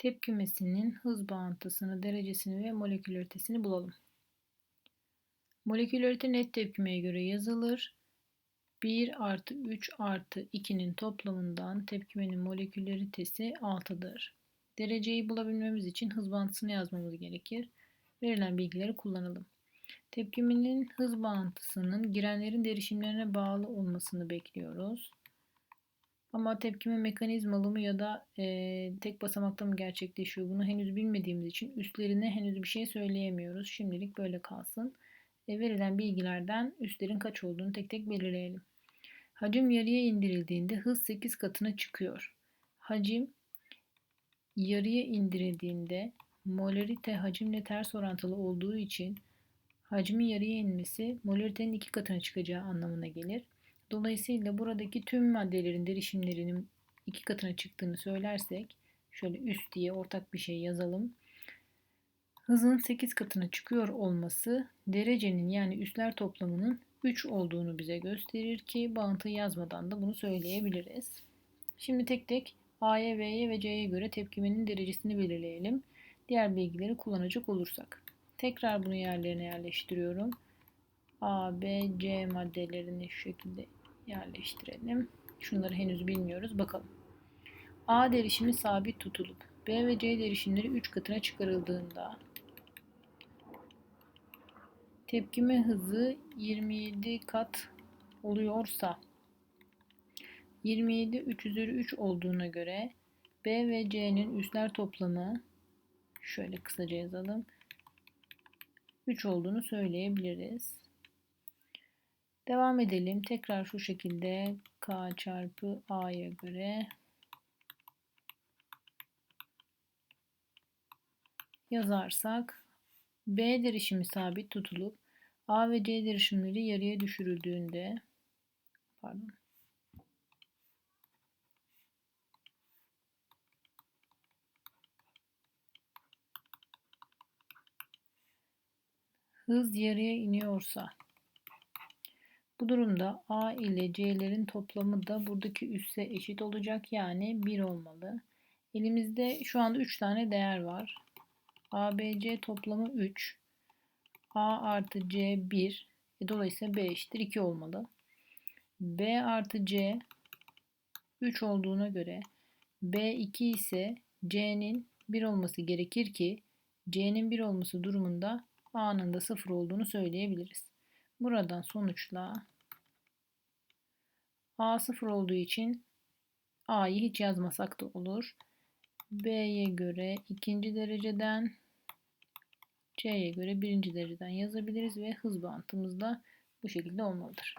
Tepkimesinin hız bağıntısını, derecesini ve molekülaritesini bulalım. Molekülarite net tepkimeye göre yazılır. 1 artı 3 artı 2'nin toplamından tepkimenin molekülaritesi 6'dır. Dereceyi bulabilmemiz için hız bağıntısını yazmamız gerekir. Verilen bilgileri kullanalım. Tepkimenin hız bağıntısının girenlerin derişimlerine bağlı olmasını bekliyoruz. Ama tepkime mekanizmalı mı ya da e, tek basamakta mı gerçekleşiyor bunu henüz bilmediğimiz için üstlerine henüz bir şey söyleyemiyoruz. Şimdilik böyle kalsın. E, verilen bilgilerden üstlerin kaç olduğunu tek tek belirleyelim. Hacim yarıya indirildiğinde hız 8 katına çıkıyor. Hacim yarıya indirildiğinde molarite hacimle ters orantılı olduğu için hacmin yarıya inmesi molaritenin iki katına çıkacağı anlamına gelir. Dolayısıyla buradaki tüm maddelerin derişimlerinin iki katına çıktığını söylersek şöyle üst diye ortak bir şey yazalım. Hızın 8 katına çıkıyor olması derecenin yani üstler toplamının 3 olduğunu bize gösterir ki bağıntı yazmadan da bunu söyleyebiliriz. Şimdi tek tek A'ya, B'ye ve C'ye göre tepkimenin derecesini belirleyelim. Diğer bilgileri kullanacak olursak. Tekrar bunu yerlerine yerleştiriyorum. A, B, C maddelerini şu şekilde yerleştirelim. Şunları henüz bilmiyoruz. Bakalım. A derişimi sabit tutulup B ve C derişimleri 3 katına çıkarıldığında tepkime hızı 27 kat oluyorsa 27 3 üzeri 3 olduğuna göre B ve C'nin üsler toplamı şöyle kısaca yazalım 3 olduğunu söyleyebiliriz. Devam edelim. Tekrar şu şekilde K çarpı A'ya göre. Yazarsak B derişimi sabit tutulup A ve C derişimleri yarıya düşürüldüğünde pardon. Hız yarıya iniyorsa bu durumda A ile C'lerin toplamı da buradaki üsse eşit olacak. Yani 1 olmalı. Elimizde şu anda 3 tane değer var. A, B, C toplamı 3. A artı C 1. E, dolayısıyla B eşittir 2 olmalı. B artı C 3 olduğuna göre B 2 ise C'nin 1 olması gerekir ki C'nin 1 olması durumunda A'nın da 0 olduğunu söyleyebiliriz. Buradan sonuçla A 0 olduğu için A'yı hiç yazmasak da olur. B'ye göre ikinci dereceden C'ye göre birinci dereceden yazabiliriz ve hız bantımız da bu şekilde olmalıdır.